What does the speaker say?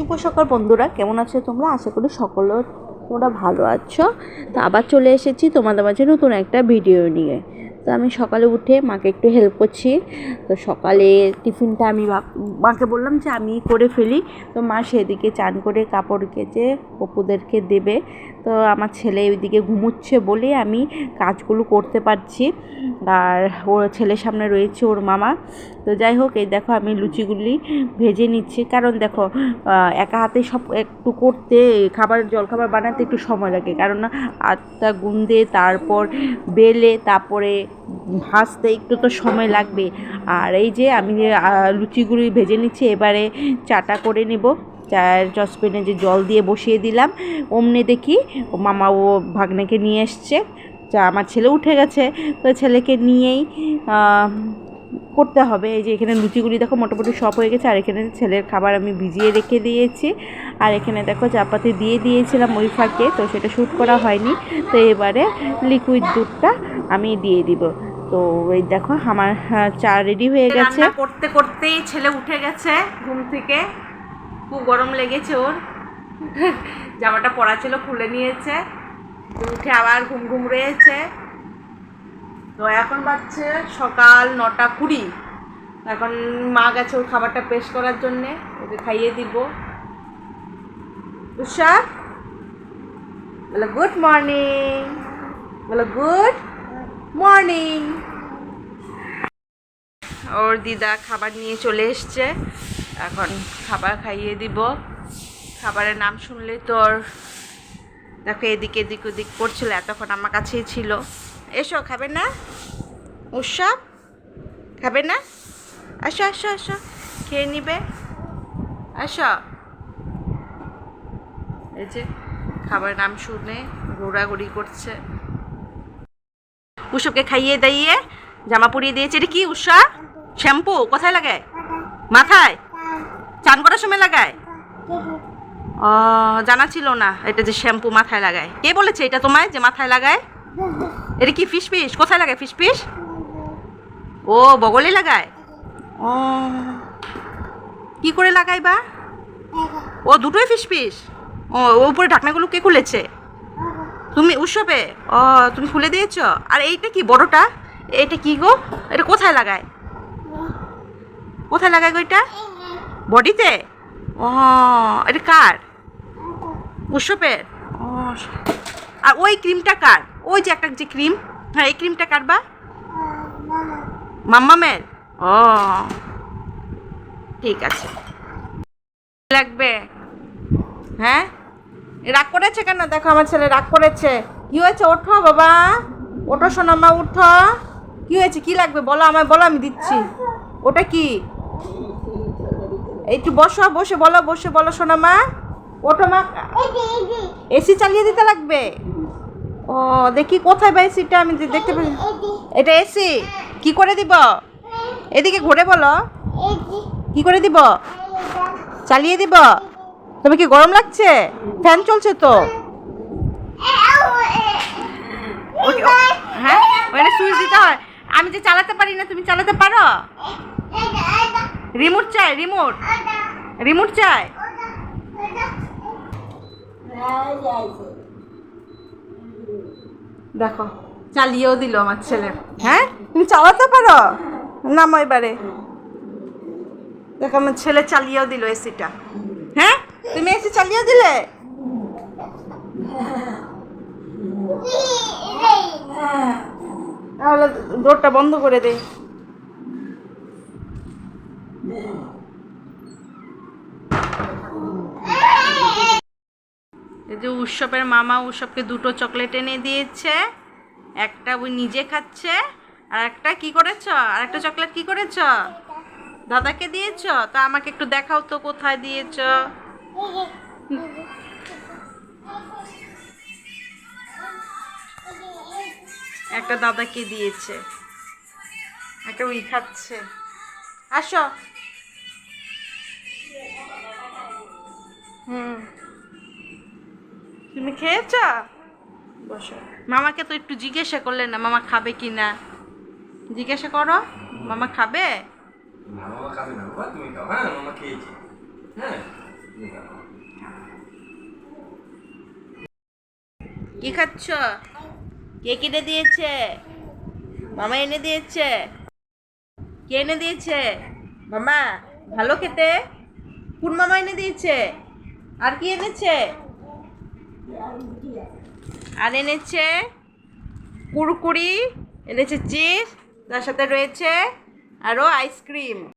শুভ সকাল বন্ধুরা, কেমন আছো তোমরা? আশা করি সকলে তোমরা ভালো আছো। তো আবার চলে এসেছি তোমাদের মাঝে নতুন একটা ভিডিও নিয়ে। তো আমি সকালে উঠে মাকে একটু হেল্প করছি। তো সকালে টিফিনটা আমি মাকে বললাম যে আমি করে ফেলি। তো মা সেদিকে চান করে কাপড় কেচে অপুদেরকে দেবে। তো আমার ছেলে ওইদিকে ঘুমোচ্ছে বলে আমি কাজগুলো করতে পারছি। আর ওর ছেলের সামনে রয়েছে ওর মামা। তো যাই হোক, এই দেখো আমি লুচিগুলি ভেজে নিচ্ছি। কারণ দেখো একা হাতে সব একটু করতে, খাবার, জলখাবার বানাতে একটু সময় লাগে। কারণ আটটা গুঁদে তারপর বেলে, তারপরে ভাজতে একটু তো সময় লাগবে। আর এই যে আমি লুচিগুলি ভেজে নিচ্ছি, এবারে চাটা করে নেব। চায়ের সসপ্যানে যে জল দিয়ে বসিয়ে দিলাম, অমনি দেখি ও মামা ও ভাগ্নেকে নিয়ে এসছে। যা, আমার ছেলে উঠে গেছে। তো ছেলেকে নিয়েই করতে হবে। এই যে এখানে লুচিগুলি দেখো মোটামুটি সব হয়ে গেছে আর এখানে ছেলের খাবার আমি ভিজিয়ে রেখে দিয়েছি। আর এখানে দেখো চাপাতি দিয়ে দিয়েছিলাম ওই ফাঁকে তো সেটা শ্যুট করা হয়নি। তো এবারে লিকুইড দুধটা আমি দিয়ে দিব। তো এই দেখো আমার আহ, চা রেডি হয়ে গেছে। করতে করতেই ছেলে উঠে গেছে ঘুম থেকে। খুব গরম লেগেছে ওর। জামাটা পরা ছিল খুলে নিয়েছে। উঠে আবার ঘুম ঘুম রয়েছে। তো এখন বাজছে সকাল নটা কুড়ি। এখন মা গেছে ওর খাবারটা পেশ করার জন্যে, ওকে খাইয়ে দিব। উষা? বলো, গুড মর্নিং। বলো, গুড মর্নিং। ওর দিদা খাবার নিয়ে চলে এসছে। এখন খাবার খাইয়ে দিব। খাবারের নাম শুনলে তোর দেখো এদিক এদিক ওদিক করছিল, এতক্ষণ আমার কাছেই ছিল। এসো, খাবে না? উৎসব খাবে না? আসো আসো আসো, খেয়ে নিবে। আসো। এই যে খাবার নাম শুনে ঘোরাঘুরি করছে। উৎসবকে খাইয়ে দাইয়ে জামা পরিয়ে দিয়েছে। এটা কি উষা? শ্যাম্পু? কোথায় লাগায়? মাথায়? চান করার সময় লাগায়? ও, জানা ছিল না এটা যে শ্যাম্পু মাথায় লাগায়। কে বলেছে এটা তোমায় যে মাথায় লাগায়? এটা কি ফিশ ফিশ কোথায় লাগায় ফিশ ফিশ ও, বগলে লাগায়? ও কি করে লাগাই বা? ও, দুটোই ফিস ফিস ও উপরে ঢাকনাগুলো কে খুলেছে? তুমি উৎসবে? ও, তুমি খুলে দিয়েছ? আর এইটা কি, বড়টা? এটা কি গো? এটা কোথায় লাগায়? কোথায় লাগায় গো এটা? বডিতে? ও, এটা কার? উৎসবের? ও আর ওই ক্রিমটা কার? ওই যে একটা যে ক্রিম? হ্যাঁ এই ক্রিমটা কার বা? মাম্মামের ও, ঠিক আছে। লাগবে? হ্যাঁ? রাগ করেছে কেন? দেখো আমার ছেলে রাগ করেছে। কি হয়েছে? ওঠো বাবা। ওঠো শোনো মা উঠো। কি হয়েছে? কি লাগবে? বলো আমায়, বলো আমি দিচ্ছি। ওটা কি? একটু বসো, বসে বলো বসে বলো শোনো মা ওঠো মা। এসি চালিয়ে দিতে লাগবে? ও, দেখি কোথায় বা এসিটা? আমি দেখতে পাই এটা এসি? কি করে দিব? এদিকে ঘুরে বলো। কি করে দিব? চালিয়ে দিব? তবে কি গরম লাগছে? ফ্যান চলছে তো? হ্যাঁ? ওখানে সুইচ দিতে হয়। আমি যে চালাতে পারি না, তুমি চালাতে পারো? রিমোট চাই, রিমোট। রিমোট চাই। দেখো। চালিয়েও দিল আমার ছেলে। হ্যাঁ? তুমি চালাতে পারো? নামো এবারে। দেখো আমার ছেলে চালিয়েও দিল এসিটা। হ্যাঁ? তুমি এসি চালিয়ে দিলে? তাহলে ডোরটা বন্ধ করে দে। এই যে উৎসবের মামা উৎসবকে দুটো চকলেট এনে দিয়েছে। একটা ওই নিজে খাচ্ছে, আর একটা কি করেছ? আর একটা চকলেট কি করেছ? দাদাকে দিয়েছ? তো আমাকে একটু দেখাও তো কোথায় দিয়েছ। একটা দাদাকে দিয়েছে। একটা উই খাচ্ছে। আসো। হুম। তুমি খেয়েছ? বসো। মামাকে তো একটু জিজ্ঞাসা করলে না মামা খাবে কি না জিজ্ঞাসা করো মামা খাবে? না মামা খাবে না বাবা তুমি খাও। হ্যাঁ মামা খেয়েছি। হ্যাঁ কি খাচ্ছ? কে কিনে দিয়েছে? মামা এনে দিয়েছে। কে এনে দিয়েছে? মামা ভালো খেতে? কোন মামা এনে দিয়েছে? আর কি এনেছে? আর এনেছে কুরকুরি এনেছে চিপস তার সাথে রয়েছে আরও আইসক্রিম